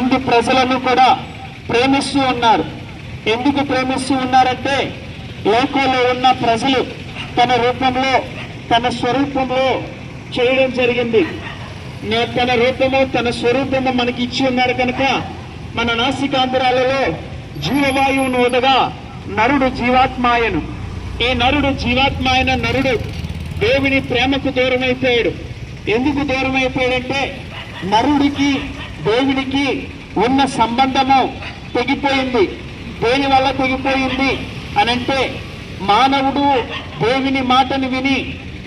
మంది ప్రజలను కూడా ప్రేమిస్తూ ఉన్నారు. ఎందుకు ప్రేమిస్తూ ఉన్నారంటే లోకంలో ఉన్న ప్రజలు తన రూపంలో తన స్వరూపంలో చేయడం జరిగింది. తన రూపము తన స్వరూపము మనకి ఇచ్చి ఉన్నాడు కనుక మన నాసికాంధ్రాలలో జీవవాయువును వదగా నరుడు జీవాత్మాయను. ఈ నరుడు జీవాత్మాయన నరుడు దేవుని ప్రేమకు దూరమైపోయాడు. ఎందుకు దూరమైపోయాడంటే నరుడికి దేవునికి ఉన్న సంబంధము తెగిపోయింది. దేని వల్ల తెగిపోయింది అనంటే మానవుడు దేవుని మాటను విని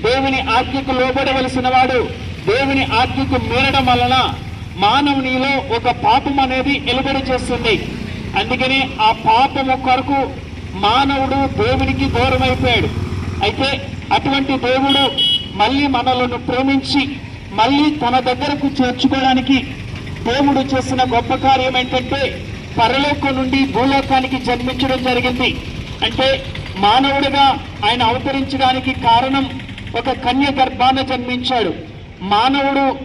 దేవుని ఆజ్ఞకు లోబడవలసిన వాడు దేవుని ఆజ్ఞకు మీరడం వలన మానవునిలో ఒక పాపం అనేది ఎలుబడి చేస్తుంది. అందుకని ఆ పాపము కొరకు మానవుడు దేవునికి దూరం అయిపోయాడు అయితే అటువంటి దేవుడు మళ్ళీ మనలను ప్రేమించి మళ్ళీ తన దగ్గరకు చేర్చుకోవడానికి దేవుడు చేసిన గొప్ప కార్యం ఏంటంటే పరలోకం నుండి భూలోకానికి జన్మించడం జరిగింది. అంటే మానవుడిగా ఆయన అవతరించడానికి కారణం ఒక కన్య గర్భాన జన్మించాడు. మానవుడు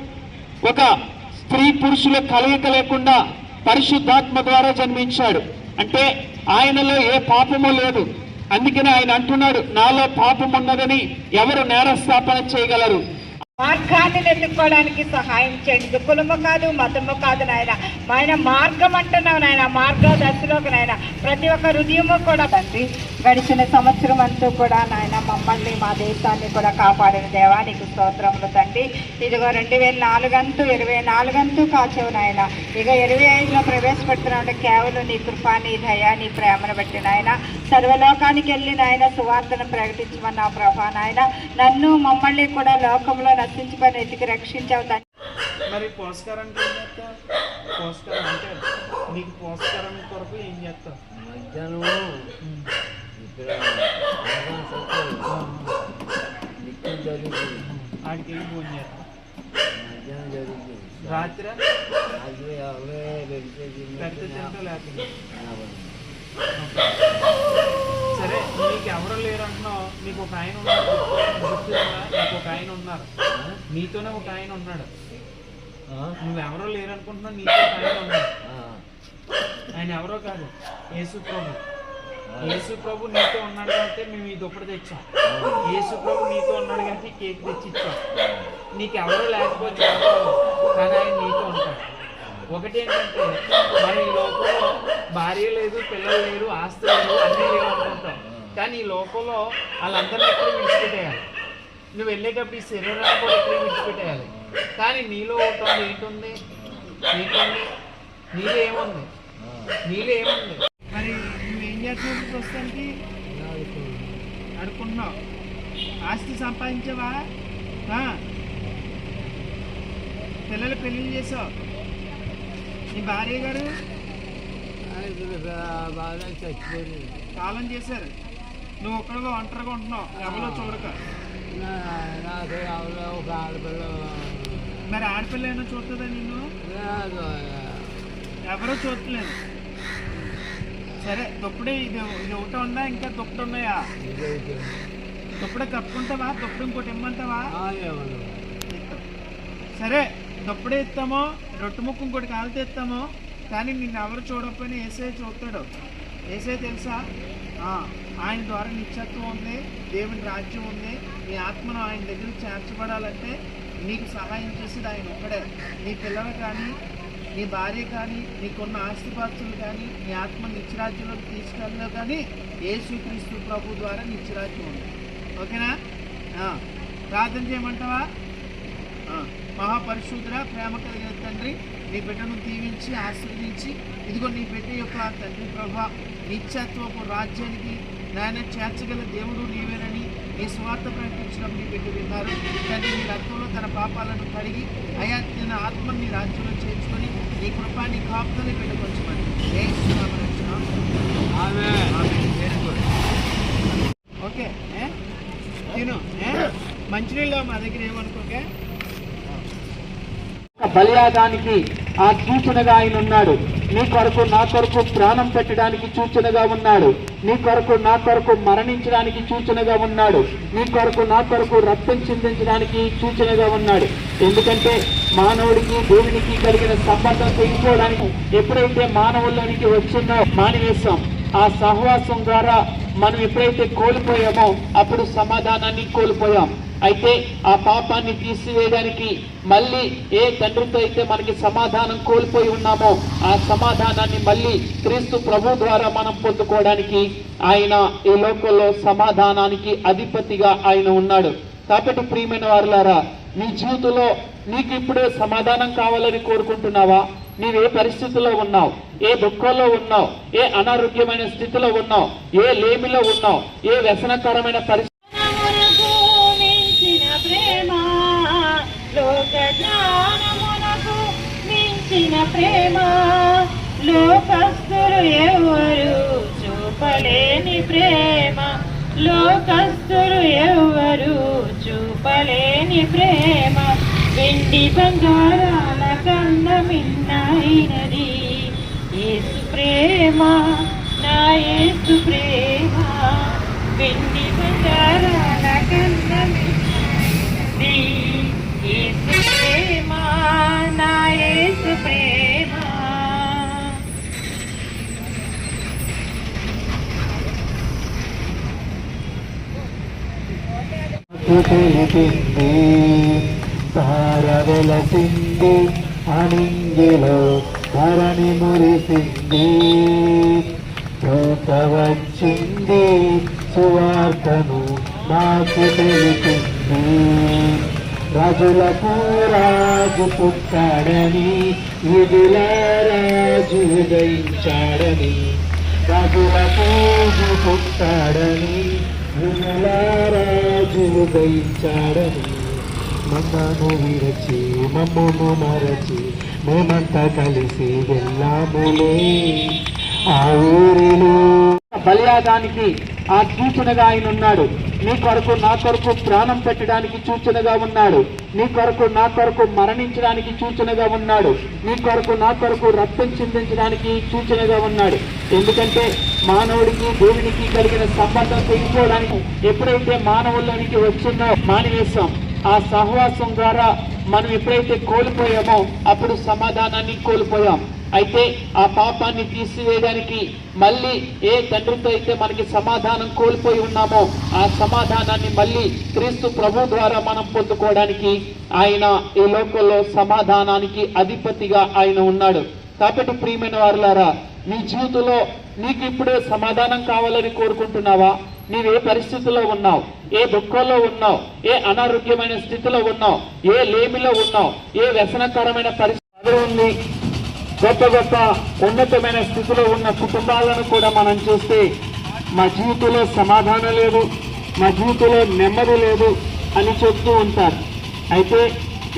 ఒక స్త్రీ పురుషుల కలయిక లేకుండా పరిశుద్ధాత్మ ద్వారా జన్మించాడు. అంటే ఆయనలో ఏ పాపము లేదు. అందుకని ఆయన అంటున్నాడు నాలో పాపం ఉన్నదని ఎవరు నేరస్థాపన చేయగలరు? మార్గాన్ని వెతుక్కోవడానికి సహాయం చేయండి. ఇది కులము కాదు మతము కాదు నాయన. ఆయన మార్గం అంటున్నావు నాయన. మార్గ దశలోకి నాయన. ప్రతి ఒక్క హృదయము కూడా తండ్రి గడిచిన సంవత్సరం అంతా కూడా నాయన మమ్మల్ని మా దేశాన్ని కూడా కాపాడిన దేవానికి స్తోత్రములు తండ్రి. ఇదిగో రెండు వేల నాలుగంతు ఇరవై నాలుగంతు కాచేవు నాయన. ఇక ఇరవై ఐదులో ప్రవేశపెడుతున్నాడు. కేవలం నీ కృప నీ దయ నీ ప్రేమను బట్టి నాయన. సర్వలోకానికి వెళ్ళి నాయన సువార్తను ప్రకటించమన్న ప్రభా నాయన. నన్ను మమ్మల్ని కూడా లోకంలో నశించుకొని ఎతికి రక్షించావు తండ్రి మరి ఏం చేస్తావు? పోస్కారం అంటే నీకు పోస్కారం కొరకు ఏం చేస్తావు? మధ్యాహ్నం ఇక్కడ జరుగుతుంది ఆడికి వెళ్ళి ఫోన్ చేస్తావు. మధ్యాహ్నం జరుగుతుంది రాత్రి? రాత్రి అవే పెడితే పెడితే తింటూ లేకుండా సరే నీకు ఎవరు లేరు అంటున్నావు? నీకు ఒక ఆయన ఉన్నాడు. గుర్తుందా? నీకు ఒక ఆయన ఉన్నారు. నీతోనే ఒక ఆయన ఉన్నాడు. నువ్వెవరో లేరు అనుకుంటున్నావు? నీతో ఒక ఆయన ఉన్నాడు. ఆయన ఎవరో కాదు యేసు ప్రభు. యేసు ప్రభు నీతో ఉన్నాడు కాబట్టి మేము ఈ దుప్పటి తెచ్చాం. యేసు ప్రభు నీతో ఉన్నాడు కాబట్టి కేక్ తెచ్చి ఇచ్చాం నీకు ఎవరు లేకపోతే కానీ ఆయన నీతో ఉంటాడు. ఒకటి ఏంటంటే మనం ఈ లోకంలో భార్య లేదు పిల్లలు లేరు ఆస్తి లేదు అన్నీ లేవు అనుకుంటాం. కానీ ఈ లోకంలో వాళ్ళందరినీ ఎక్కడ విడిచిపెట్టేయాలి? నువ్వు వెళ్ళేటప్పుడు ఈ శరీరాన్ని కూడా ఎక్కడ విడిచిపెట్టేయాలి? కానీ నీలో ఒకటి ఏంటుంది? ఏంటుంది నీలో ఏముంది? నీలో ఏముంది? మరి నువ్వేం చేస్తున్నావు ప్రస్తుతానికి? అడుకుంటున్నావు ఆస్తి సంపాదించావా? పిల్లలు పెళ్ళి చేసావు. నీ భార్య గారు? బాగా చచ్చిపోయింది. కాలం చేశారు. నువ్వు ఒక్కడిగా ఒంటరిగా ఉంటున్నావు? ఎవరో చూడక? నాకు ఎవరో ఒక ఆడపిల్ల. మరి ఆడపిల్ల ఏమైనా చూస్తుందా నిన్ను. ఎవరో చూడలేదు సరే దుప్పుడే ఇది ఇది ఒకటి ఉందా? ఇంకా దుప్పటి ఉన్నాయా. దుప్పుడే కప్పుకుంటావా? దుప్పుడు ఇంకోటి ఇమ్మంటావా. సరే దప్పుడే ఇస్తామో రొట్టు ముక్కు ఇంకోటి కాలితే ఇస్తామో కానీ నిన్ను ఎవరు చూడకపోయినా ఏసే చూస్తాడు. ఏసే తెలుసా? ఆయన ద్వారా నిత్యత్వం ఉంది దేవుని రాజ్యం ఉంది. నీ ఆత్మను ఆయన దగ్గర చేర్చబడాలంటే నీకు సహాయం చేసేది ఆయన ఒక్కడే. నీ పిల్లలు కానీ నీ భార్య కానీ నీకున్న ఆస్తిపాస్తులు కానీ నీ ఆత్మ నిత్యరాజ్యంలోకి తీసుకెళ్ళలేవు కానీ యేసుక్రీస్తు ప్రభు ద్వారా నిత్యరాజ్యం ఉంది. ఓకేనా? ప్రార్థన చేయమంటావా? ఆ, మహాపరిశుద్ధుడ ప్రేమ కలిగిన తండ్రి నీ బిడ్డను దీవించి ఆశీర్వదించి ఇదిగో నీ బిడ్డ యొక్క తండ్రి ప్రభా నిత్యత్వపు రాజ్యానికి నాయన చేర్చగల దేవుడు నీవేనని నీ స్వార్థ ప్రకటించడం నీ బిడ్డ విన్నారు. తండ్రి నీ రక్తంలో తన పాపాలను కడిగి అయా తన ఆత్మని నీ రాజ్యంలో చేర్చుకొని నీ కృపాన్ని కాపుతని బిడ్డకొచ్చమని ఓకే? తిను? మంచినీళ్ళు మా దగ్గర ఏమనుకోకే? బలియాగానికి ఆ సూచనగా ఆయన ఉన్నాడు. నీ కొరకు నా కొరకు ప్రాణం పెట్టడానికి సూచనగా ఉన్నాడు. నీ కొరకు నా కొరకు మరణించడానికి సూచనగా ఉన్నాడు. నీ కొరకు నా కొరకు రక్తం చిందించడానికి సూచనగా ఉన్నాడు. ఎందుకంటే మానవుడికి దేవునికి కలిగిన సంబంధం తెలుసుకోవడానికి ఎప్పుడైతే మానవుల్లోనికి వచ్చిందో మానివేశాం. ఆ సహవాసం ద్వారా మనం ఎప్పుడైతే కోల్పోయామో అప్పుడు సమాధానాన్ని కోల్పోయాం. అయితే ఆ పాపాన్ని తీసివేయడానికి మళ్ళీ ఏ తండ్రితో అయితే మనకి సమాధానం కోల్పోయి ఉన్నామో ఆ సమాధానాన్ని మళ్ళీ క్రీస్తు ప్రభు ద్వారా మనం పొందుకోవడానికి ఆయన ఈ లోకంలో సమాధానానికి అధిపతిగా ఆయన ఉన్నాడు. కాబట్టి ప్రియమైన వారులారా నీ జీవితంలో నీకు ఇప్పుడే సమాధానం కావాలని కోరుకుంటున్నావా? నీవే పరిస్థితిలో ఉన్నావు? ఏ దుఃఖంలో ఉన్నావు? ఏ అనారోగ్యమైన స్థితిలో ఉన్నావు? ఏ లేమిలో ఉన్నావు? ఏ వ్యసనకరమైన పరిస్థితి లోక ప్రేమ. లోకస్తులు ఎవరు చూపలేని ప్రేమ. లోకస్తులు ఎవరు లేని ప్రేమ వెండి బంగారాల కన్నమిన్నైనది. ఏసు ప్రేమ నా ఏసు ప్రేమ వెండి తెలిపింది తార వెలసింది అణింగిలో ధరణి మురిసింది దూత వచ్చింది సువార్తను మాకు తెలిసింది. రాజులకు రాజు పుట్టాడని విధుల రాజు ఉదయించాడని రాజులకు పుట్టాడని రాజు ఉదయించాడని మమ్మను విరచి మమ్మను మరచి మేమంతా కలిసి వెళ్ళాములే. ఆ ఊరిలో బలియాగానికి ఆ సూచనగా ఆయన ఉన్నాడు. నీ కొరకు నా కొరకు ప్రాణం పెట్టడానికి సూచనగా ఉన్నాడు. నీ కొరకు నా కొరకు మరణించడానికి సూచనగా ఉన్నాడు. నీ కొరకు నా కొరకు రక్తం చిందించడానికి సూచనగా ఉన్నాడు. ఎందుకంటే మానవుడికి దేవునికి కలిగిన సంబంధం తెగిపోవడానికి ఎప్పుడైతే మానవుల్లోనికి వచ్చిందో మానివేశాం. ఆ సహవాసం ద్వారా మనం ఎప్పుడైతే కోల్పోయామో అప్పుడు సమాధానాన్ని కోల్పోయాం. అయితే ఆ పాపాన్ని తీసివేయడానికి మళ్ళీ ఏ తండ్రితో అయితే మనకి సమాధానం కోల్పోయి ఉన్నామో ఆ సమాధానాన్ని మళ్ళీ క్రీస్తు ప్రభు ద్వారా మనం పొందుకోవడానికి ఆయన ఈ లోకంలో సమాధానానికి అధిపతిగా ఆయన ఉన్నాడు. కాబట్టి ప్రియమైన వారులారా నీ జీవితంలో నీకు ఇప్పుడే సమాధానం కావాలని కోరుకుంటున్నావా? నీవే పరిస్థితిలో ఉన్నావు? ఏ దుఃఖంలో ఉన్నావు? ఏ అనారోగ్యమైన స్థితిలో ఉన్నావు? ఏ లేమిలో ఉన్నావు? ఏ వ్యసనకరమైన పరిస్థితి ఉంది? గొప్ప గొప్ప ఉన్నతమైన స్థితిలో ఉన్న కుటుంబాలను కూడా మనం చూస్తే మా జీవితంలో సమాధానం లేదు మా జీవితంలో నెమ్మది లేదు అని చెప్తూ ఉంటారు. అయితే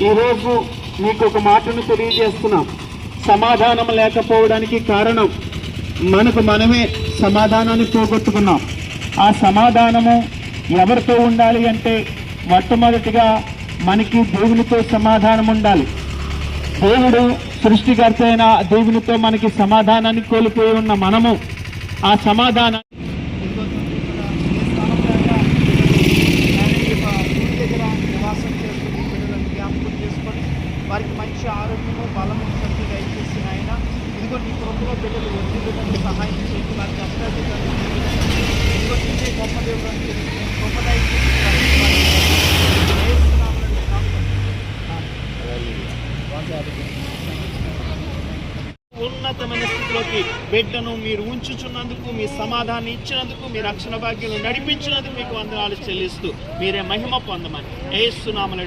ఈరోజు మీకు ఒక మాటను తెలియజేస్తున్నాం. సమాధానం లేకపోవడానికి కారణం మనకు మనమే సమాధానాన్ని పోగొట్టుకున్నాం. ఆ సమాధానము ఎవరితో ఉండాలి అంటే మొట్టమొదటిగా మనకి దేవునితో సమాధానం ఉండాలి. దేవుడు సృష్టికర్త అయిన దేవునితో మనకి సమాధానాన్ని కోల్పోయి ఉన్న మనము ఆ సమాధానం బిడ్డను మీరు ఉంచుచున్నందుకు మీ సమాధానం ఇచ్చినందుకు మీ రక్షణ భాగ్యం నడిపించినందుకు మీకు వందనాలు చెల్లిస్తూ మీరే మహిమ పొందమని ఏ సునామలు